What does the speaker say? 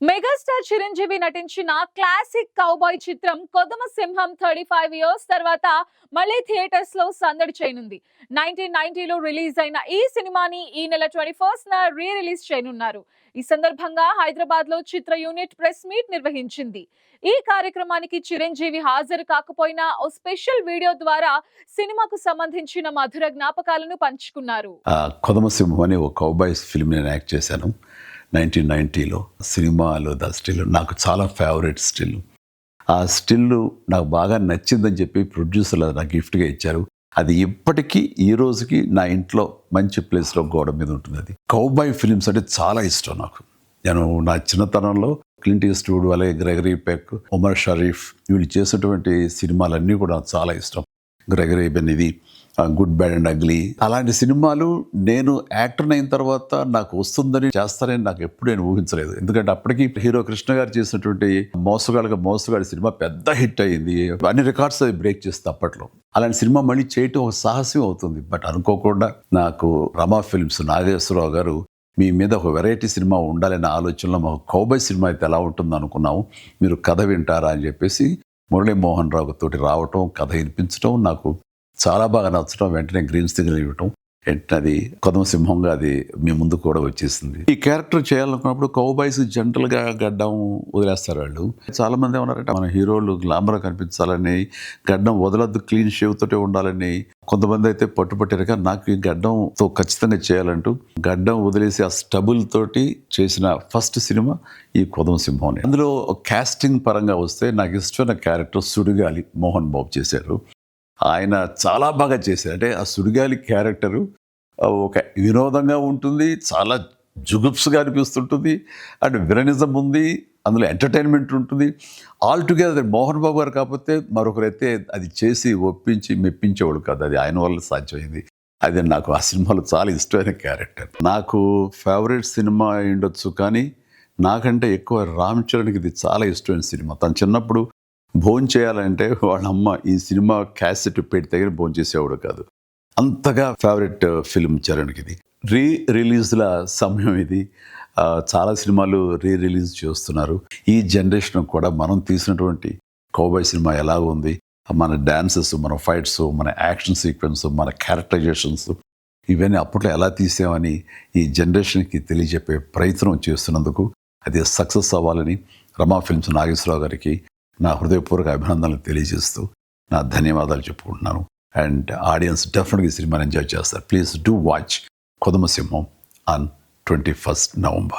Megastar Chiranjeevi నటించిన classic cowboy చిత్రం కొదమ సింహం థర్టీ ఫైవ్ ఇయర్స్ తర్వాత మళ్ళీ థియేటర్స్లో సందడి చేయనుంది. నైన్టీన్ నైన్టీలో రిలీజ్ అయిన ఈ సినిమాని ఈ నెల ట్వంటీ ఫస్ట్ న రీ రిలీజ్ చేయనున్నారు. ఈ సందర్భంగా హైదరాబాద్లో చిత్ర యూనిట్ ప్రెస్ మీట్ నిర్వహించింది. ఈ కార్యక్రమానికి చిరంజీవి హాజరు కాకపోయినా ఓ స్పెషల్ వీడియో ద్వారా సినిమాకు సంబంధించిన మధుర జ్ఞాపకాలను పంచుకున్నారు. కొదమ సింహం అనే ఒక కౌబాయ్ ఫిల్మ్ నేను యాక్ట్ చేశాను. నైన్టీన్ నైంటీలో సినిమాలో ద స్టిల్. నాకు చాలా ఫేవరెట్ స్టిల్. ఆ స్టిల్ నాకు బాగా నచ్చిందని చెప్పి ప్రొడ్యూసర్లు నాకు గిఫ్ట్గా ఇచ్చారు. అది ఇప్పటికీ ఈ రోజుకి నా ఇంట్లో మంచి ప్లేస్లో గోడ మీద ఉంటుంది అది. కౌబాయ్ ఫిలిమ్స్ అంటే చాలా ఇష్టం నాకు. నేను నా చిన్నతనంలో క్లింట్ ఈస్ట్వుడ్ అలాగే గ్రెగరీ పెక్ ఉమర్ షరీఫ్ వీళ్ళు చేసినటువంటి సినిమాలన్నీ కూడా నాకు చాలా ఇష్టం. గ్రెగరీ బెన్ ఇది గుడ్ బ్యాడ్ అండ్ అగ్లీ. అలాంటి సినిమాలు నేను యాక్టర్ అయిన తర్వాత నాకు వస్తుందని చేస్తానని నాకు ఎప్పుడు నేను ఊహించలేదు. ఎందుకంటే అప్పటికి హీరో కృష్ణ గారు చేసినటువంటి మోసగాళ్ళగా మోసగాడి సినిమా పెద్ద హిట్ అయింది. అన్ని రికార్డ్స్ అది బ్రేక్ చేస్తుంది అప్పట్లో. అలాంటి సినిమా మళ్ళీ చేయటం ఒక సాహసం అవుతుంది. బట్ అనుకోకుండా నాకు రమా ఫిల్మ్స్ నాగేశ్వరరావు గారు మీ మీద ఒక వెరైటీ సినిమా ఉండాలనే ఆలోచనలో మాకు కౌబాయ్ సినిమా అయితే ఎలా ఉంటుందో అనుకున్నాము. మీరు కథ వింటారా అని చెప్పేసి మురళీమోహన్ రావు తోటి రావటం కథ వినిపించడం నాకు చాలా బాగా నచ్చడం వెంటనే గ్రీన్ సిగ్నల్ ఇవ్వటం వెంటనే అది కొదమ సింహంగా అది మీ ముందు కూడా వచ్చేసింది. ఈ క్యారెక్టర్ చేయాలనుకున్నప్పుడు కౌబాయ్స్ జంటలుగా గడ్డం వదిలేస్తారు వాళ్ళు. చాలా మంది ఏమన్నారంటే మన హీరోలు గ్లామర్ కనిపించాలని గడ్డం వదలద్దు క్లీన్ షేవ్ తోటే ఉండాలని. కొంతమంది అయితే పట్టుపట్టారు కానీ నాకు ఈ గడ్డంతో ఖచ్చితంగా చేయాలంటూ. గడ్డం వదిలేసి ఆ స్టబుల్ తోటి చేసిన ఫస్ట్ సినిమా ఈ కొదమ సింహం. అందులో కాస్టింగ్ పరంగా వస్తే నాకు ఇష్టమైన క్యారెక్టర్ సుడిగాలి మోహన్ బాబు చేశారు. ఆయన చాలా బాగా చేశారు. అంటే ఆ సుడిగాలి క్యారెక్టరు ఒక వినోదంగా ఉంటుంది చాలా జుగుప్స్గా అనిపిస్తుంటుంది అండ్ విరనిజం ఉంది అందులో ఎంటర్టైన్మెంట్ ఉంటుంది. ఆల్ టుగెదర్ మోహన్ బాబు గారు కాకపోతే మరొకరైతే అది చేసి ఒప్పించి మెప్పించేవాడు కాదు. అది ఆయన వల్ల సాధ్యమైంది. అది నాకు ఆ సినిమాలో చాలా ఇష్టమైన క్యారెక్టర్. నాకు ఫేవరెట్ సినిమా ఉండొచ్చు కానీ నాకంటే ఎక్కువ రామ్ చరణ్కి ఇది చాలా ఇష్టమైన సినిమా. తను చిన్నప్పుడు భోజనం చేయాలంటే వాళ్ళ అమ్మ ఈ సినిమా క్యాసెట్ పెట్టి దగ్గర భోజనం చేసేవాడు కాదు. అంతగా ఫేవరెట్ ఫిల్మ్ చరణ్కి ఇది. రీ రిలీజ్ల సమయం ఇది. చాలా సినిమాలు రీ రిలీజ్ చేస్తున్నారు. ఈ జనరేషన్ కూడా మనం తీసినటువంటి కౌబాయ్ సినిమా ఎలా ఉంది. మన డ్యాన్సెస్ మన ఫైట్స్ మన యాక్షన్ సీక్వెన్స్ మన క్యారెక్టరైజేషన్స్ ఇవన్నీ అప్పట్లో ఎలా తీసామని ఈ జనరేషన్కి తెలియజెప్పే ప్రయత్నం చేస్తున్నందుకు అది సక్సెస్ అవ్వాలని రమా ఫిల్మ్స్ నాగేశ్వరరావు గారికి నా హృదయపూర్వక అభినందనలు తెలియజేస్తూ నా ధన్యవాదాలు చెప్పుకుంటున్నాను. అండ్ ఆడియన్స్ డెఫినెట్గా ఈ సినిమాని ఎంజాయ్ చేస్తారు. Please do watch Kodamasimham on twenty first November.